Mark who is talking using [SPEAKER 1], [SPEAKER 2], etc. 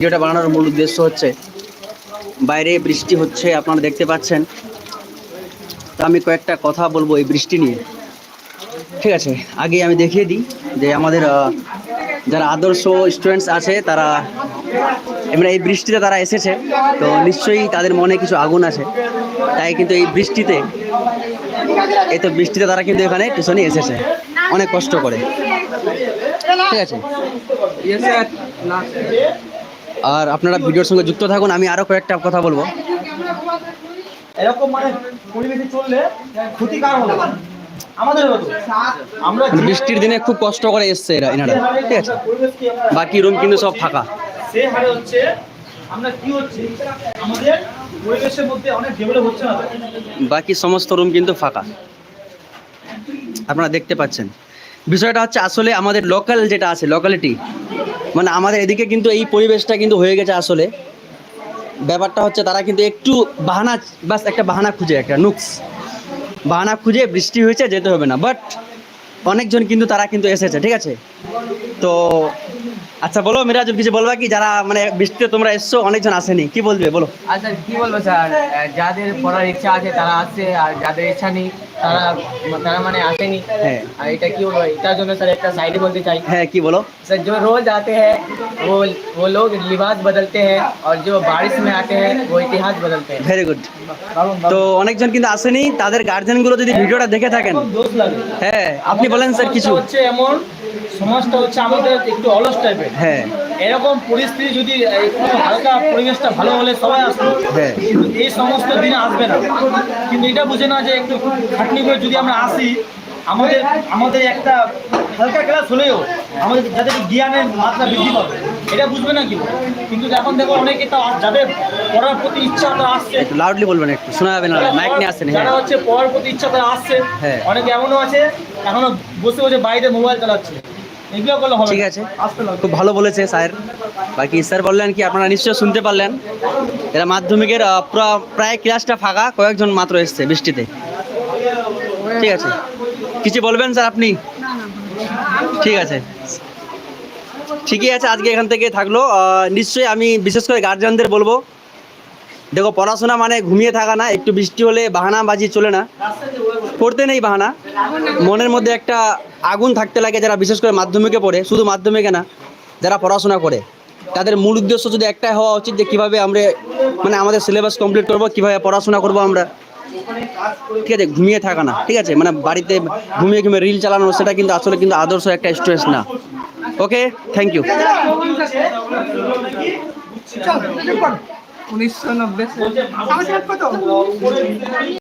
[SPEAKER 1] ভিডিওটা বানানোর মূল উদ্দেশ্য হচ্ছে, বাইরে বৃষ্টি হচ্ছে, আপনারা দেখতে পাচ্ছেন। তো আমি কয়েকটা কথা বলব এই বৃষ্টি নিয়ে। ঠিক আছে, আগে আমি দেখিয়ে দিই যে আমাদের যারা আদর্শ স্টুডেন্টস আছে, তারা এমনি এই বৃষ্টিতে তারা এসেছে, তো নিশ্চয়ই তাদের মনে কিছু আগুন আছে। তাই কিন্তু এই বৃষ্টিতে, এই তো বৃষ্টিতে তারা কিন্তু এখানে টিউশনে এসেছে, অনেক কষ্ট করে। ঠিক আছে? আর আপনারা ভিডিওর সঙ্গে যুক্ত থাকুন আমি আরও কয়েকটা কথা বলব।
[SPEAKER 2] এরকম মানে পরিবেশে চললে ক্ষতিকার হবে। আমাদের আমরা
[SPEAKER 1] বৃষ্টির দিনে খুব কষ্ট করে এসছে এরা এনারা ঠিক আছে? বাকি রুম কিন্তু সব ফাঁকা।
[SPEAKER 2] সে হারে হচ্ছে আমরা কি হচ্ছে? আমাদের পরিবেশের মধ্যে অনেক ডেভেলপ হচ্ছে না
[SPEAKER 1] বাকি সমস্ত রুম কিন্তু ফাঁকা। আপনারা দেখতে পাচ্ছেন। বিষয়টা হচ্ছে আসলে আমাদের লোকাল যেটা আছে লোকালিটি মানে আমাদের এদিকে কিন্তু এই পরিবেশটা কিন্তু হয়ে গেছে আসলে। ব্যাপারটা হচ্ছে তারা কিন্তু একটু বাহানা, বাস একটা বাহানা খুঁজে, একটা নুকস। বাহানা খুঁজে বৃষ্টি হয়েছে, যেতে হবে না। বাট অনেকজন কিন্তু তারা কিন্তু এসেছে, ঠিক আছে? তো আচ্ছা বলো মিরাজুল, কিছু বলবা কি? যারা মানে বৃষ্টিতে তোমরা এসছো, অনেকজন আসেনি। কি বলবে? বলো।
[SPEAKER 3] আচ্ছা কি বলব স্যার? যাদের পড়ার ইচ্ছা আছে তারা আসছে, আর যাদের ইচ্ছা নেই তারা তারা মানে আসেনি
[SPEAKER 1] হ্যাঁ।
[SPEAKER 3] আর এটা কি বলবো এটার জন্য স্যার একটা সাইডে বলতে চাই
[SPEAKER 1] হ্যাঁ কি বলো
[SPEAKER 3] सर जो रोज आते हैं वो वो लोग लिबास बदलते हैं और जो बारिश में आते हैं वो इतिहास बदलते हैं
[SPEAKER 1] ভেরি গুড তো অনেকজন কিন্তু আসেনি তাদের গার্জেনগুলো যদি ভিডিওটা দেখে থাকেন
[SPEAKER 2] এরকম দোষ লাগে
[SPEAKER 1] হ্যাঁ আপনি বলেন স্যার কিছু
[SPEAKER 2] সমাজটা হচ্ছে এমন সমাজটা হচ্ছে আমাদের একটু অলস টাইপের
[SPEAKER 1] হ্যাঁ
[SPEAKER 2] এরকম পরিস্থিতি যদি একটু হালকা পরিবেশটা ভালো হলে সবাই আসবে।
[SPEAKER 1] হ্যাঁ।
[SPEAKER 2] কিন্তু এই সমস্ত দিনে আসবে না। কিন্তু এটা বুঝে না যে একটু খাটনি করে যদি আমরা আসি আমাদের আমাদের একটা হালকা ক্লাস হলেও আমাদের যাদের জ্ঞানের মাত্রা বৃদ্ধি পাবে এটা বুঝবে না কি কিন্তু এখন দেখো অনেকে তো যাদের পড়ার প্রতি ইচ্ছা তারা আসছে।
[SPEAKER 1] একটু লাউডলি বলবেন একটু শোনা যাবে না মাইক নিয়ে আসছেন
[SPEAKER 2] যারা
[SPEAKER 1] হ্যাঁ।
[SPEAKER 2] হচ্ছে পড়ার প্রতি ইচ্ছা তারা আসছে।
[SPEAKER 1] হ্যাঁ।
[SPEAKER 2] অনেকে এমনও আছে এখনও বসে বসে বাইরে মোবাইল চালাচ্ছে।
[SPEAKER 1] ঠিক আছে। খুব ভালো বলেছে স্যার। বাকি স্যার বললেন কি আপনারা নিশ্চয়ই শুনতে পারলেন। এরা মাধ্যমিকের প্রায় ক্লাসটা ফাঁকা কয়েকজন মাত্র এসছে বৃষ্টিতে। ঠিক আছে। কিছু বলবেন স্যার আপনি? ঠিক আছে। ঠিকই আছে আজকে এখান থেকে থাকল। নিশ্চয়ই আমি বিশেষ করে গার্জিয়ানদের বলব দেখো পড়াশোনা মানে ঘুমিয়ে থাকা না একটু বৃষ্টি হলে বাহানা বাজি চলে না। পড়তে নেই বাহানা মনের মধ্যে একটা আগুন থাকতে লাগে যারা বিশেষ করে মাধ্যমিকে পড়ে শুধু মাধ্যমিকে না যারা পড়াশোনা করে তাদের মূল উদ্দেশ্য যদি একটাই হওয়া উচিত যে কীভাবে আমরা মানে আমাদের সিলেবাস কমপ্লিট করব কীভাবে পড়াশোনা করব আমরা ঠিক আছে ঘুমিয়ে থাকা না ঠিক আছে মানে বাড়িতে ঘুমিয়ে ঘুমিয়ে রিল চালানো সেটা কিন্তু আসলে কিন্তু আদর্শ একটা স্ট্রেস না ওকে থ্যাংক ইউ
[SPEAKER 3] উনিশশো নব্বই